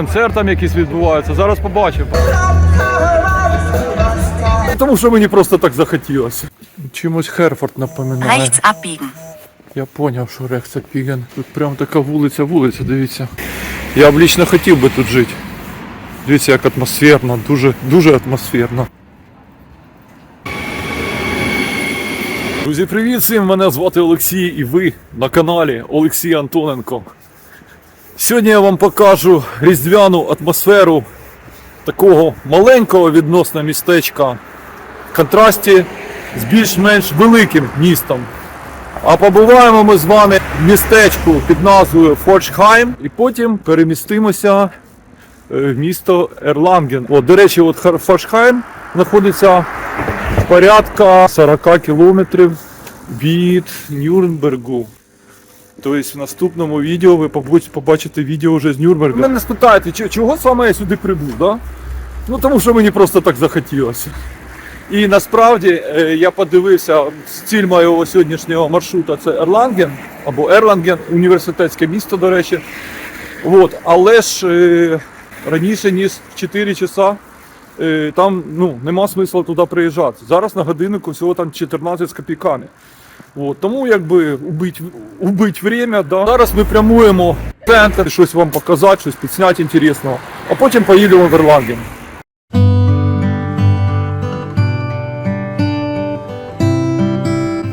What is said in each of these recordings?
концерт там якийсь відбувається. Зараз побачимо. Тому що мені просто так захотілося. Чимось Херфорд напоминає. Rechts abbiegen. Я поняв, що Рехса Піген. Тут прям така вулиця, вулиця, дивіться. Я б лічно хотів би тут жити. Дивіться, як атмосферно, дуже, дуже атмосферно. Друзі, привіт всім! Мене звати Олексій і ви на каналі Олексій Антоненко. Сьогодні я вам покажу різдвяну атмосферу такого маленького відносно містечка в контрасті з більш-менш великим містом. А побуваємо ми з вами в містечку під назвою Форчхайм і потім перемістимося е, в місто Ерланген. О, до речі, от Форчхайм знаходиться порядка 40 кілометрів від Нюрнбергу. Тобто в наступному відео ви побачите відео вже з Нюрнберга. Ви мене спитаєте, чого саме я сюди прибув, да? Ну тому що мені просто так захотілося. І насправді е, я подивився, ціль моєго сьогоднішнього маршрута це Ерланген або Ерланген, університетське місто, до речі. От, але ж е, раніше, ніж в 4 часа, е, там ну, нема смисла туди приїжджати. Зараз на годиннику всього там 14 з копійками. От, тому якби убить, убить время, да. Зараз ми прямуємо в центр, щось вам показати, щось підсняти інтересного, а потім поїдемо в.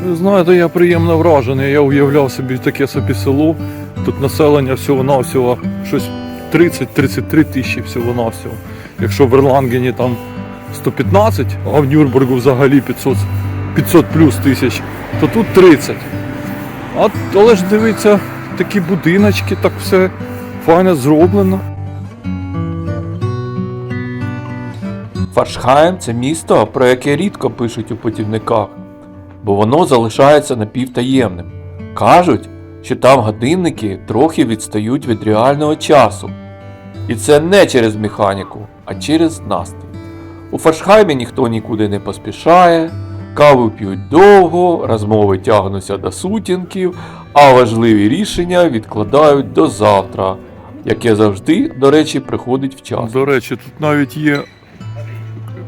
Ви Знаєте, я приємно вражений. Я уявляв собі таке собі село. Тут населення всього-навсього щось 30-33 тисячі всього-навсього. Якщо в Ерлангені там 115, а в Нюрнбергу взагалі 500, 500 плюс тисяч, то тут 30. А, але ж дивіться, такі будиночки, так все файно зроблено. Фаршхайм це місто, про яке рідко пишуть у путівниках, бо воно залишається напівтаємним. Кажуть, що там годинники трохи відстають від реального часу. І це не через механіку, а через настрій. У Фаршхаймі ніхто нікуди не поспішає, каву п'ють довго, розмови тягнуться до сутінків, а важливі рішення відкладають до завтра, яке завжди, до речі, приходить вчасно. До речі, тут навіть є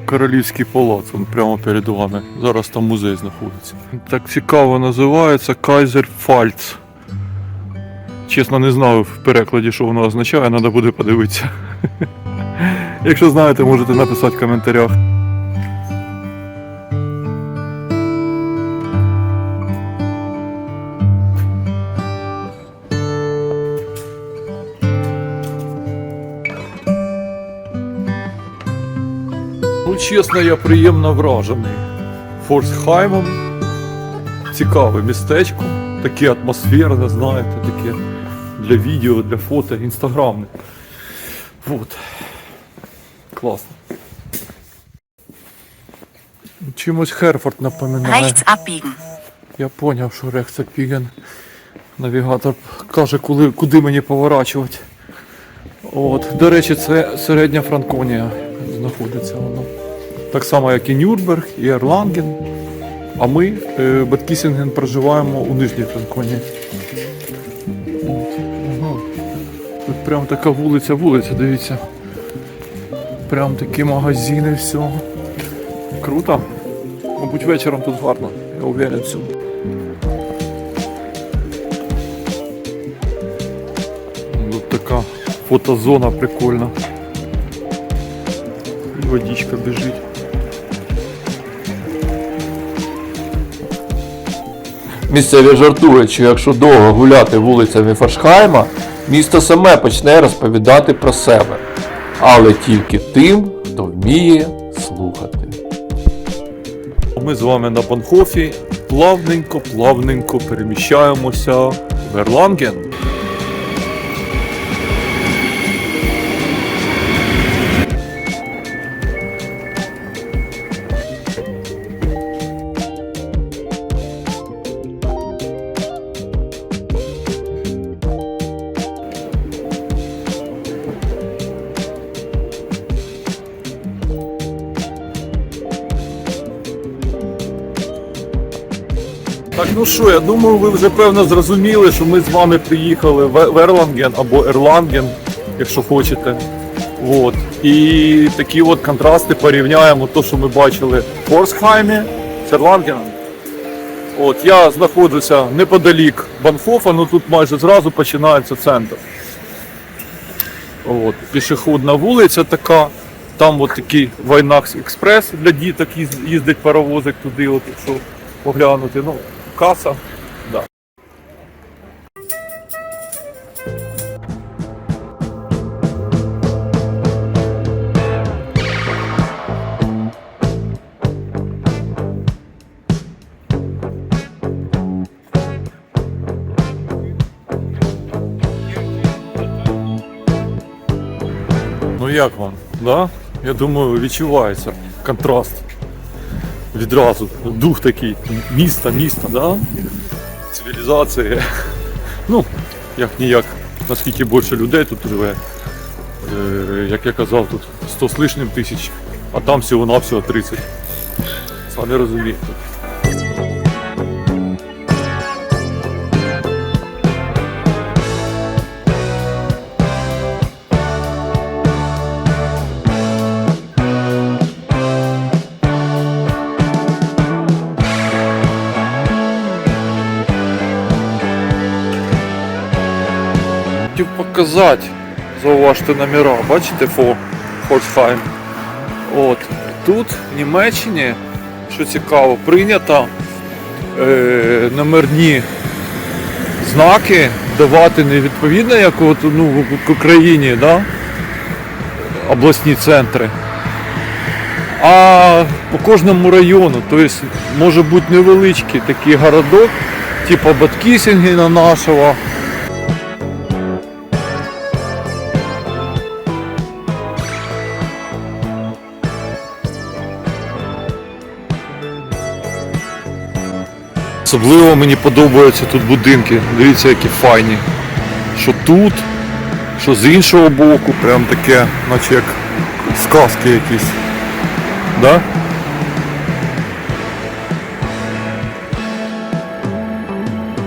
королівський палац, він прямо перед вами. Зараз там музей знаходиться. Так цікаво називається Кайзер Фальц. Чесно, не знаю в перекладі, що воно означає, треба буде подивитися. Якщо знаєте, можете написати в коментарях. Чесно, я приємно вражений. Форсхаймом. Цікаве містечко. Таке атмосферне, знаєте, таке для відео, для фото, інстаграмне. Вот. Класно. Чимось Херфорд напоминає. Я поняв, що Рехса Піген. Навігатор каже, коли, куди мені поворачувати. От. До речі, це середня Франконія знаходиться воно. Так само, як і Нюрнберг, і Ерланген. А ми, е, Баткісінген, проживаємо у Нижній. Ага. Тут прям така вулиця, вулиця, дивіться. Прям такі магазини, все. Круто. Мабуть, вечором тут гарно, я уверен в цьому. Тут така фотозона прикольна. Водичка біжить. Місцеві жартують, що якщо довго гуляти вулицями Фаршхайма, місто саме почне розповідати про себе. Але тільки тим, хто вміє слухати. Ми з вами на Банхофі плавненько, плавненько переміщаємося в Ерланген. Так, ну що, я думаю, ви вже певно зрозуміли, що ми з вами приїхали в в Ерланген або Ерланген. якщо хочете. От. І такі от контрасти порівняємо то, що ми бачили в Форсхаймі з Ерлангеном. От, я знаходжуся неподалік Банхофа, ну тут майже зразу починається центр. От, пішохідна вулиця така. Там от такий Вайнакс Експрес для діток їздить паровозик туди, от, якщо поглянути. Ну, каса. Да. Ну як вам? Да? Я думаю, відчувається контраст. Відразу. Дух такий. Міста, міста, да? Цивілізація. Ну, як ніяк, наскільки більше людей тут живе. Е, Як я казав, тут 100 з лишнім тисяч, а там всього-навсього 30. Самі розумієте. Показати, зауважте номера, бачите Фо, Форсхайм. От. Тут в Німеччині, що цікаво, прийнято е, номерні знаки давати не відповідно, як от, ну, в Україні, да? обласні центри. А по кожному району, тобто може бути невеличкий такий городок, типу Баткісінгена нашого, Особливо мені подобаються тут будинки. Дивіться, які файні. Що тут, що з іншого боку, прям таке, наче як сказки якісь. Да?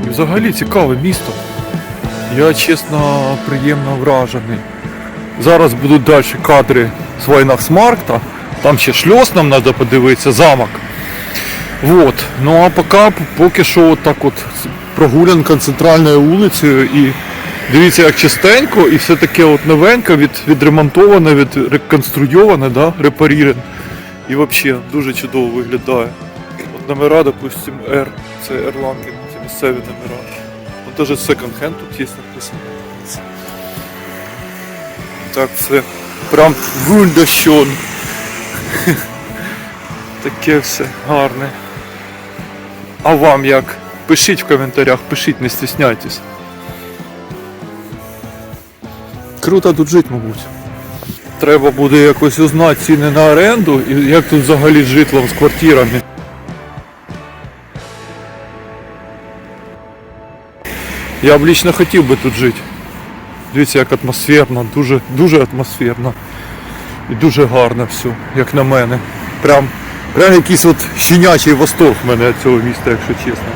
І взагалі цікаве місто. Я чесно приємно вражений. Зараз будуть далі кадри з Вайнахсмаркта. Там ще шльос нам треба подивитися, замок. Вот. Ну а поки поки що от так от прогулянка центральною вулицею і дивіться як чистенько і все таке от новеньке, від, відремонтоване, відреконструйоване, да, репарірене. І взагалі дуже чудово виглядає. От номера, допустим, R, це Erlangen, це місцеві номера. Даже second hand тут є написано. Так все. Прям wunderschön. Таке все гарне. А вам як? Пишіть в коментарях, пишіть, не стісняйтесь. Круто тут жити, мабуть. Треба буде якось узнати ціни на оренду і як тут взагалі з житлом, з квартирами. Я б лічно хотів би тут жити. Дивіться, як атмосферно, дуже, дуже атмосферно. І дуже гарно все, як на мене. Прям, прям якийсь от щенячий восторг в мене цього міста, якщо чесно.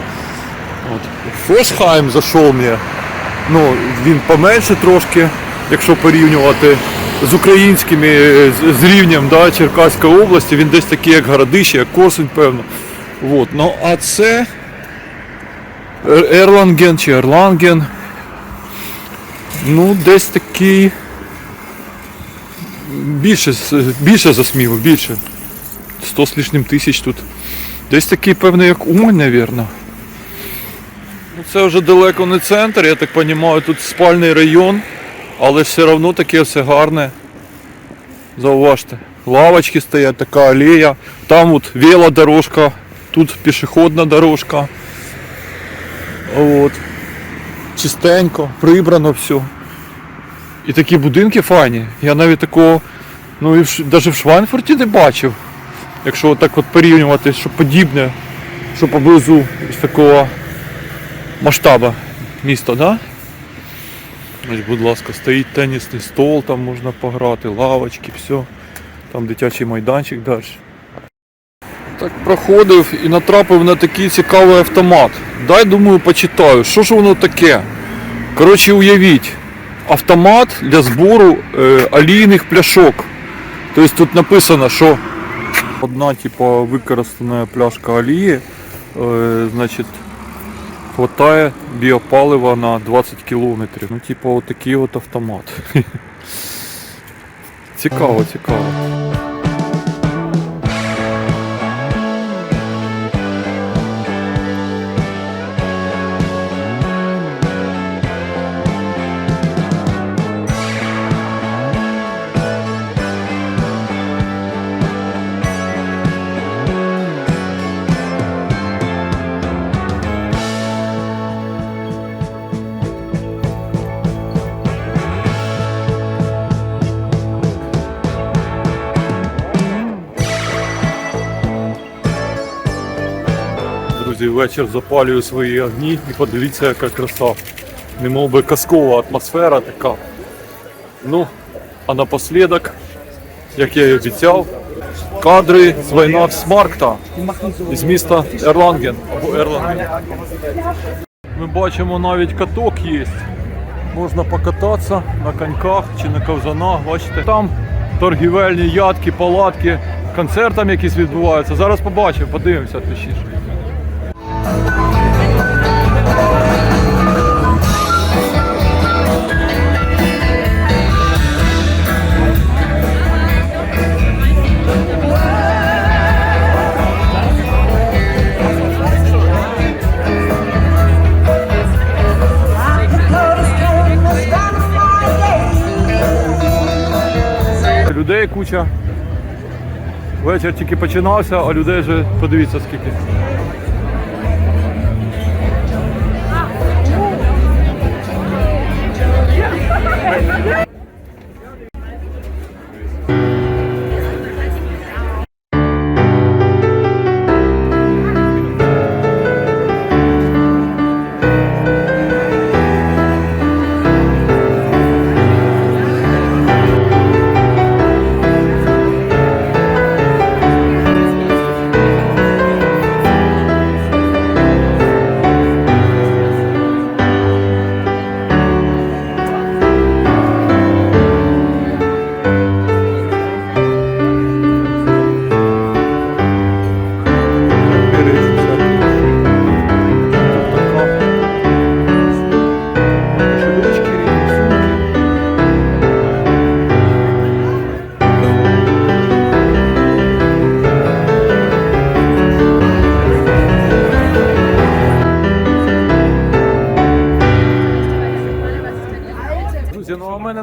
От. Фошхайм зайшов мені. Ну, він поменше трошки, якщо порівнювати з українськими, е, з, з рівнем да, Черкаської області, він десь такий, як Городище, як Косинь, певно. От. Ну, а це Ерланген чи Ерланген. Ну, десь такий. Більше, більше засміву, більше. 100 з лишнім тисяч тут. Десь такий, певний, як Умань, напевно. Ну, це вже далеко не центр, я так розумію, тут спальний район, але все одно таке все гарне. Зауважте. Лавочки стоять, така алея. Там от велодорожка, тут пішохідна дорожка. От. Чистенько, прибрано все. І такі будинки файні. Я навіть такого, ну і навіть в Швайнфурті не бачив. Якщо так от порівнювати, що подібне, що поблизу з такого масштаба міста, да? Ось, будь ласка, стоїть тенісний стол, там можна пограти, лавочки, все. Там дитячий майданчик далі. Так проходив і натрапив на такий цікавий автомат. Дай, думаю, почитаю, що ж воно таке. Коротше, уявіть, автомат для збору е, олійних пляшок. Тобто тут написано, що одна типу, використана пляшка олії, е, значить, хватає біопалива на 20 кілометрів. Ну, типу, отакий от автомат. Цікаво, цікаво. Вечір запалюю свої огні і подивіться, яка краса. Немов би казкова атмосфера така. Ну, а напослідок, як я і обіцяв, кадри з війна Смаркта із міста Ерланген або Ерланген. Ми бачимо навіть каток є. Можна покататися на коньках чи на ковзанах. Бачите, там торгівельні ядки, палатки, концерт там якісь відбуваються. Зараз побачимо, подивимося точніше. Вечір тільки починався, а людей вже подивіться скільки.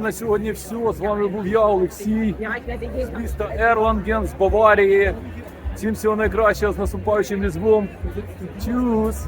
На сьогодні все. З вами був я, Олексій, з міста Ерланген, з Баварії. Всім всього найкращого з наступаючим різдвом. Чус!